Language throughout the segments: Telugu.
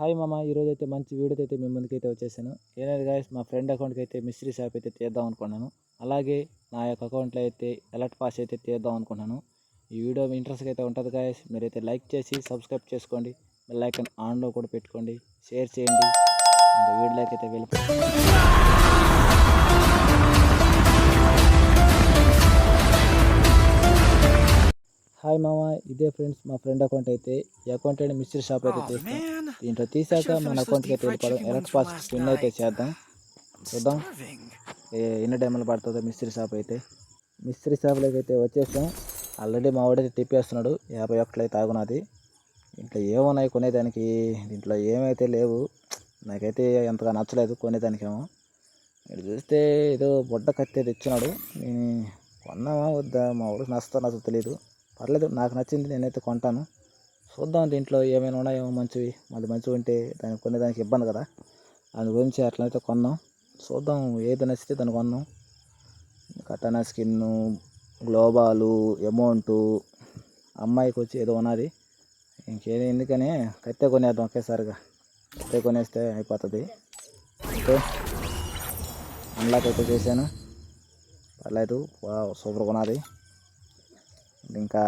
హాయ్ మామ ఈరోజు అయితే మంచి వీడియో అయితే మీ ముందుకైతే వచ్చేసాను. ఏనాడు గాయస్ మా ఫ్రెండ్ అకౌంట్కి అయితే మిస్త్రీ షాప్ అయితే తీద్దాం అనుకున్నాను. అలాగే నా యొక్క అకౌంట్లో అయితే ఎలర్ట్ పాస్ అయితే తీద్దాం అనుకున్నాను. ఈ వీడియో మీ ఇంట్రెస్ట్గా అయితే ఉంటుంది గాయస్ మీరైతే లైక్ చేసి సబ్స్క్రైబ్ చేసుకోండి. బెల్ ఐకాన్ ఆన్లో కూడా పెట్టుకోండి. షేర్ చేయండి. ఇంకా వీడియోలోకి అయితే వెళ్ళిపో హాయ్ మామ ఇదే ఫ్రెండ్స్ మా ఫ్రెండ్ అకౌంట్ అయితే ఈ అకౌంట్ అయితే మిస్త్రీ షాప్ అయితే తీస్తాం. దీంట్లో తీసాక మన అకౌంట్కి అయితే వెళ్ళిపోవడం ఎలక్ట్ పాస్ పిన్ అయితే చేద్దాం. చూద్దాం. ఏ- ఎన్ని డైమండ్లు పడుతుందో మిస్త్రీ షాప్ అయితే. మిస్త్రీ షాప్లోకి అయితే వచ్చేసాం. ఆల్రెడీ మా వాడైతే తిప్పేస్తున్నాడు యాభై ఒక్కట్లు అయితే ఆగున్నది దీంట్లో ఏమున్నాయి కొనేదానికి? దీంట్లో ఏమైతే లేవు. నాకైతే ఎంతగా నచ్చలేదు కొనేదానికేమో. ఇక్కడ చూస్తే ఏదో బుడ్డ కత్తి తెచ్చినాడు. నేను కొన్నామా వద్దా? మా వాడికి నచ్చుతా నచ్చో తెలియదు పర్లేదు నాకు నచ్చింది నేనైతే కొంటాను. చూద్దాం దీంట్లో ఏమైనా ఉన్నాయేమో మంచివి. మళ్ళీ మంచివి ఉంటే దాన్ని కొనేదానికి ఇబ్బంది కదా. దాని గురించి అట్లయితే కొన్నాం. చూద్దాం ఏది నచ్చితే దాన్ని కొన్నాం. కటానా స్కిన్ గ్లోబాలు అమౌంటు అమ్మాయికి వచ్చి ఏదో ఉన్నది. ఇంకేది ఎందుకని కత్తె కొనేద్దాం ఒకేసారిగా. కత్తె కొనేస్తే అయిపోతుంది. ఓకే. అన్లాక్ అయితే చేశాను. పర్లేదు వావ్ సూపర్గా ఉన్నది ఇంకా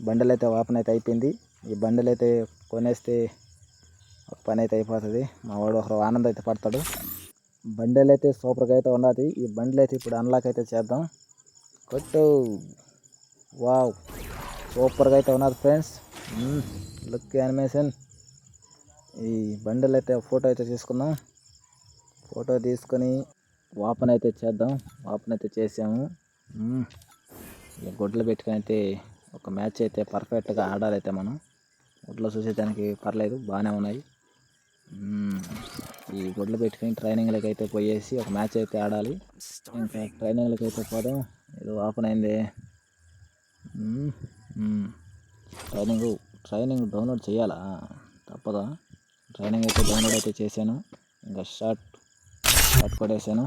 బండలు అయితే ఓపెన్ అయితే అయిపోయింది. ఈ బండలైతే అయితే కొనేస్తే ఒక పని అయితే అయిపోతుంది. మా వాడు ఒకరు ఆనందం అయితే పడతాడు. బండలు అయితే సూపర్గా అయితే ఉన్నది ఈ బండిల్ అయితే ఇప్పుడు అన్లాక్ అయితే చేద్దాం. కొట్టు. వావ్. సూపర్గా అయితే ఉన్నది ఫ్రెండ్స్ లుక్ యానిమేషన్ ఈ బండలు అయితే ఫోటో అయితే తీసుకుందాం. ఫోటో తీసుకొని ఓపెన్ అయితే చేద్దాం. ఓపెన్ అయితే చేసాము గుడ్లు పెట్టుకుని అయితే ఒక మ్యాచ్ అయితే పర్ఫెక్ట్గా ఆడాలి అయితే మనం. గుడ్లు చూసేదానికి పర్లేదు బాగానే ఉన్నాయి. ఈ గుడ్లు పెట్టుకుని ట్రైనింగ్లకి అయితే పోయేసి ఒక మ్యాచ్ అయితే ఆడాలి. ఇంకా ట్రైనింగ్లకి అయితే పోదాం. ఏదో ఓపెన్ అయింది. ట్రైనింగ్ ట్రైనింగ్ డౌన్లోడ్ చేయాలా? తప్పదా. ట్రైనింగ్ అయితే డౌన్లోడ్ అయితే చేశాను. ఇంకా షార్ట్ షార్ట్ కొట్టేసాను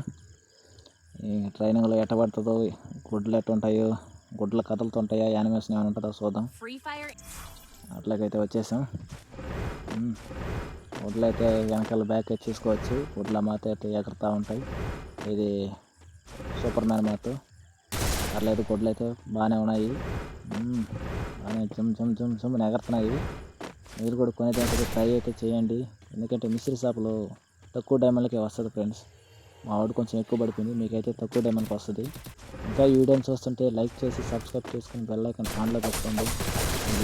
ఈ ట్రైనింగ్లో ఎట్ట పడుతుందో గుడ్లు ఎట్ట ఉంటాయో గుడ్ల కథలతో ఉంటాయా? యానిమేషన్ ఏమైనా ఉంటుందో? చూద్దాం. అట్లాగైతే వచ్చేసాం. గుడ్లు అయితే వెనకాల బ్యాక్ అయితే చూసుకోవచ్చు. గుడ్ల మాత అయితే ఎగురుతూ ఉంటాయి. ఇది సూపర్ మ్యాన్ మాత. పర్లేదు గుడ్లు అయితే బాగానే ఉన్నాయి. బాగానే జమ్ జమ్ జమ్ జమ్ అని ఎగురుతున్నాయి మీరు కూడా కొనేదానికి ట్రై అయితే చేయండి. ఎందుకంటే మిస్త్రీ షాపులో తక్కువ డైమండ్లకే వస్తుంది ఫ్రెండ్స్ మా వాడు కొంచెం ఎక్కువ పడిపోయింది. మీకైతే తక్కువ డైమండ్కి వస్తుంది. ఇంకా ఈ వీడియోని చూస్తుంటే లైక్ చేసి సబ్స్క్రైబ్ చేసుకుని బెల్ ఐకన్ ఆన్లో పెట్టుకోండి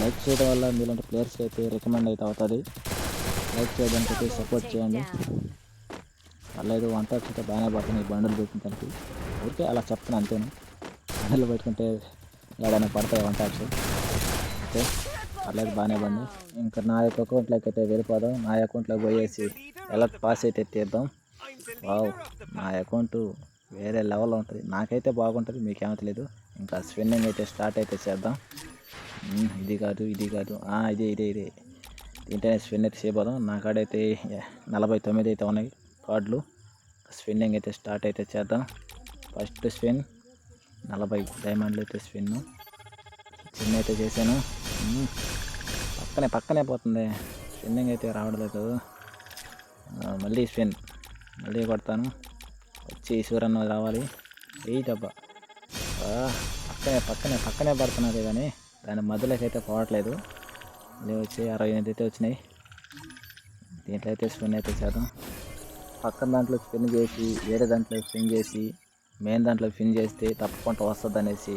లైక్ చేయడం వల్ల మీలాంటి ప్లేయర్స్కి అయితే రికమెండ్ అయితే అవుతుంది. లైక్ చేయడానికి అయితే సపోర్ట్ చేయండి. పర్లేదు వన్ టాప్స్ అయితే బాగానే పడుతుంది. ఈ బండ్లు పెట్టుకోవడానికి ఊరికే అలా చెప్తాను అంతేను? బండ్లు పెట్టుకుంటే ఏడైనా పడతాయి వన్ టాప్స్ ఓకే. పర్లేదు బాగానే బండి ఇంకా నా యొక్క అకౌంట్లోకి అయితే వెళ్ళిపోదాం. నా అకౌంట్లోకి పోయేసి ఎలా పాస్ అయితే తీద్దాం. వావ్ నా అకౌంట్ వేరే లెవెల్లో ఉంటుంది. నాకైతే బాగుంటుంది మీకేమో తెలియదు ఇంకా స్విన్నింగ్ అయితే స్టార్ట్ అయితే చేద్దాం. ఇది కాదు ఇది కాదు. ఇదే ఇదే ఇదే. దీంట్లోనే స్విన్ అయితే చేయబోదాం. నా కాడైతే నలభై తొమ్మిది అయితే ఉన్నాయి కార్డులు. స్విన్నింగ్ అయితే స్టార్ట్ అయితే చేద్దాం. ఫస్ట్ స్విన్ నలభై డైమండ్లు అయితే స్విన్ స్విన్ అయితే చేశాను. పక్కనే పక్కనే పోతుంది. స్విన్నింగ్ అయితే రావట్లేదు. లేదు మళ్ళీ స్పిన్. మళ్ళీ కొడతాను. వచ్చి సూరన్న రావాలి ఏ దెబ్బ పక్కనే పక్కనే పక్కనే పడుతున్నది కానీ దాని మధ్యలోకి అయితే పోవట్లేదు. మళ్ళీ వచ్చి అరవై ఎనిమిది అయితే వచ్చినాయి. దీంట్లో అయితే స్పిన్ అయితే చేద్దాం. పక్కన దాంట్లో స్పిన్ చేసి వేరే దాంట్లో స్పిన్ చేసి మెయిన్ దాంట్లో స్పిన్ చేస్తే తప్పకుండా వస్తుంది అనేసి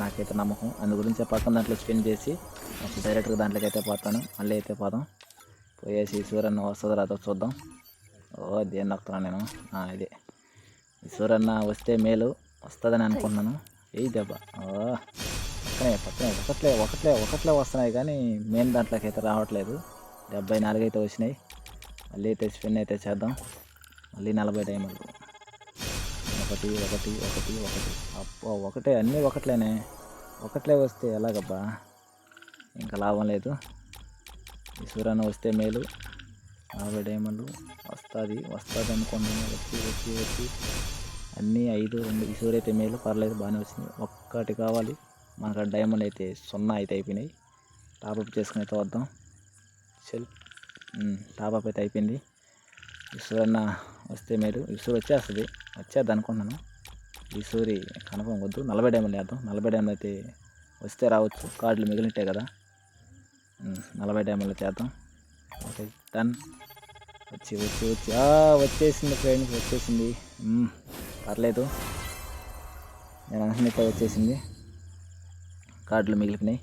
నాకైతే నమ్మకం. అందు గురించి పక్కన దాంట్లో స్పిన్ చేసి డైరెక్ట్గా దాంట్లోకి అయితే పోతాను. మళ్ళీ అయితే పోదాం. పోయేసి సూర్యన్న వస్తుందో రాదో చూద్దాం. ఓ దేని నొక్కుతున్నాను నేను? ఇదే. ఈ సూర్యన్న వస్తే మేలు వస్తుందని అనుకున్నాను ఏ దెబ్బ. ఓ పక్కనే పక్కనే ఒకట్లే ఒకట్లే ఒకట్లే వస్తున్నాయి కానీ మెయిన్ దాంట్లోకి అయితే రావట్లేదు. డెబ్బై నాలుగు అయితే వచ్చినాయి. మళ్ళీ అయితే స్పిన్ అయితే చేద్దాం. మళ్ళీ నలభై టైములు ఒకటి ఒకటి ఒకటి ఒకటి. అప్పో ఒకటే అన్నీ ఒకట్లేనే. ఒకట్లే వస్తే ఎలాగబ్బా? ఇంకా లాభం లేదు. ఈ సూర్యన్న వస్తే మేలు. నలభై డైమండ్లు వస్తుంది వస్తుంది అనుకోండి. వచ్చి వచ్చి వచ్చి అన్నీ ఐదు రెండు ఈ అయితే మేలు పర్లేదు బాగానే వచ్చింది. ఒక్కటి కావాలి. మనకు డైమండ్ అయితే సున్నా అయితే అయిపోయినాయి. టాపప్ చేసుకుని అయితే వద్దాం. సెల్ఫ్ టాపప్ అయితే అయిపోయింది. ఈశ్వరన్న వస్తే మేలు. ఇసురు వచ్చేస్తుంది. వచ్చేద్ది అనుకున్నాను ఈశ్వరి కన్ఫర్మ్ వద్దు నలభై డైమండ్ వేద్దాం. నలభై డైమండ్ అయితే వస్తే రావచ్చు. కార్డులు మిగిలినట్టే కదా. నలభై డ్యాములు చేద్దాం. ఓకే డన్ వచ్చి వచ్చి వచ్చి. ఆ, వచ్చేసింది ఫ్రెండ్స్ వచ్చేసింది. పర్లేదు. నేను అనుకున్నట్టే వచ్చేసింది. కార్డులు మిగిలిపోయినాయి.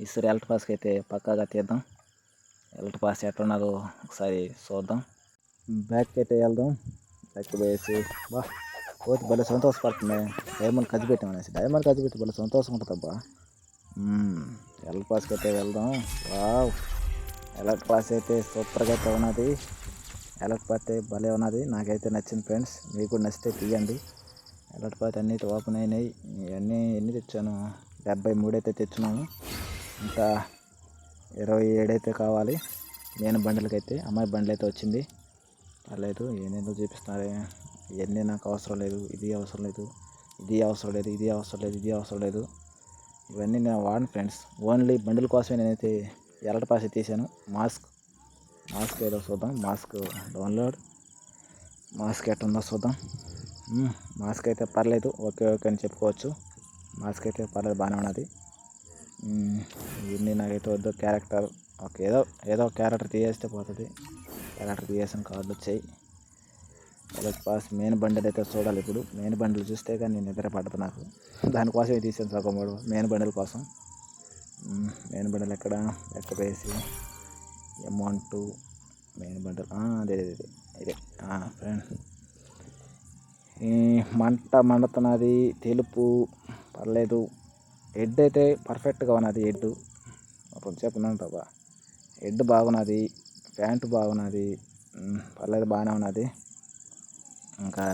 ఈశ్వరి ఎలక్ట్ పాస్కి అయితే పక్కాగా తీద్దాం. ఎలక్ట్ పాస్ ఎట్లున్నారో ఒకసారి చూద్దాం. బ్యాక్కి అయితే వెళ్దాం. బ్యాక్ పోయేసి బా పోతే భలే సంతోషపడుతుంది. డైమండ్ ఖర్చు పెట్టామనేసి డైమండ్ ఖర్చు పెట్టి భలే సంతోషం ఉంటుందబ్బా. ఎలక్ట్ పాస్కి అయితే వెళ్దాం. వావ్. ఎలర్ట్ పాస్ అయితే సూపర్గా అయితే ఉన్నది. ఎలర్ట్ పాత్ అయితే భలే ఉన్నది. నాకైతే నచ్చింది ఫ్రెండ్స్. మీకు కూడా నచ్చితే తీయండి. ఎలర్ట్ పాత్ అన్నీ అయితే ఓపెన్ అయినాయి. ఇవన్నీ ఎన్ని తెచ్చాను? డెబ్బై మూడు అయితే తెచ్చున్నాను. ఇంకా ఇరవై ఏడైతే కావాలి. నేను బండిలకైతే అమ్మాయి బండిలు అయితే వచ్చింది. పర్లేదు ఏనేదో చూపిస్తున్నారే. ఇవన్నీ నాకు అవసరం లేదు. ఇది అవసరం లేదు. ఇది అవసరం లేదు. ఇది అవసరం లేదు. ఇది అవసరం లేదు. ఇవన్నీ నేను వాడను ఫ్రెండ్స్. ఓన్లీ బండిల కోసమే నేనైతే ఎలట పాస్ తీసాను మాస్క్ మాస్క్ ఏదో చూద్దాం. Mask download. మాస్క్ ఎట్టుందో చూద్దాం. మాస్క్ అయితే పర్లేదు. ఓకే ఓకే అని చెప్పుకోవచ్చు. మాస్క్ అయితే పర్లేదు బాగానే ఉన్నది. ఇన్ని నాకైతే వద్దు. క్యారెక్టర్ ఓకే ఏదో ఏదో క్యారెక్టర్ తీయేస్తే పోతుంది. క్యారెక్టర్ తీయేసిన కార్డులు వచ్చాయి. ఎలక్ట్ పాస్ మెయిన్ బండిల్ అయితే చూడాలి ఇప్పుడు. మెయిన్ బండిల్ చూస్తే కానీ నేను నిద్ర పడదు నాకు. దానికోసమే తీసాను సగం మూడు మెయిన్ బండిల్ కోసం. మెయిన్ బండిల్ ఎక్కడ? ఎక్క వేసి? Amount main bundle. అదే అదే అదే ఇదే ఫ్రెండ్ మంట మండుతున్నది. తెలుపు. పర్లేదు. హెడ్ అయితే పర్ఫెక్ట్గా ఉన్నది హెడ్ కొంచెంసేపు ఉన్నాను హెడ్ బాగున్నది. ప్యాంటు బాగున్నది. పర్లేదు బాగానే ఉన్నది. ఇంకా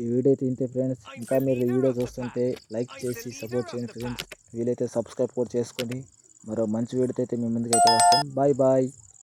ఈ వీడియో అయితే ఇంతే ఫ్రెండ్స్. ఇంకా మీరు ఈ వీడియో చూస్తుంటే లైక్ చేసి సపోర్ట్ చేయండి ఫ్రెండ్స్ వీలైతే సబ్స్క్రైబ్ కూడా చేసుకోండి మరో మంచి వీడియోతో అయితే మీ ముందుకు అయితే వస్తాం. Bye bye.